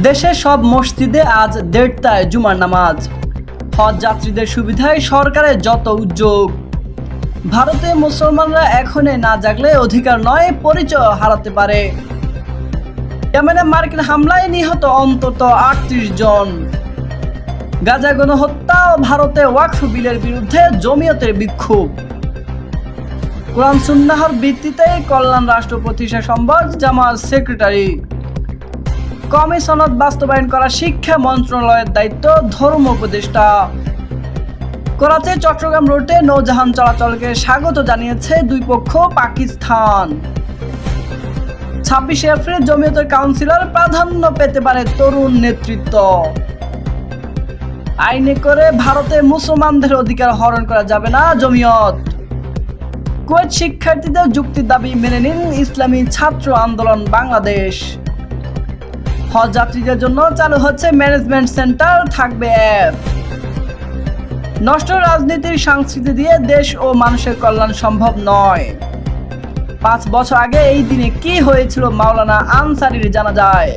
দেশের সব মসজিদে আজ দেড়টায় জুমার নামাজ। হজ যাত্রীদের সুবিধায় সরকারের যত উদ্যোগ। ভারতে মুসলমানরা এখনই না জাগলে অধিকার নয়, পরিচয় হারাতে পারে। ইয়েমেনে মার্কিন হামলায় নিহত অন্তত আটত্রিশ জন। গাজা গণহত্যা ও ভারতে ওয়াকফ বিলের বিরুদ্ধে জমিয়তের বিক্ষোভ। কোরআন সুন্নাহর ভিত্তিতে কল্যাণ রাষ্ট্র প্রতিষ্ঠা সম্ভব জামাত সেক্রেটারি। কমি সনদ বাস্তবায়ন করা শিক্ষা মন্ত্রণালয়ের দায়িত্ব ধর্ম উপদেষ্টা। করাচি, চট্টগ্রাম রুটে নৌজাহান চলাচলকে স্বাগত জানিয়েছে দুই পক্ষ, পাকিস্তান। ছাব্বিশে এপ্রিল জমিয়তের কাউন্সিলর প্রাধান্য পেতে পারে তরুণ নেতৃত্ব। আইনে করে ভারতে মুসলমানদের অধিকার হরণ করা যাবে না জমিয়ত। কুয়েত শিক্ষার্থীদের যুক্তির দাবি মেনে নিন ইসলামী ছাত্র আন্দোলন বাংলাদেশ। হজ যাত্রীদের জন্য চালু হচ্ছে ম্যানেজমেন্ট সেন্টার, থাকবে অ্যাপ। নষ্ট রাজনীতির সংস্কৃতি দিয়ে দেশ ও মানুষের কল্যাণ সম্ভব নয়। পাঁচ বছর আগে এই দিনে কি হয়েছিল মাওলানা আনসারির জানা যায়।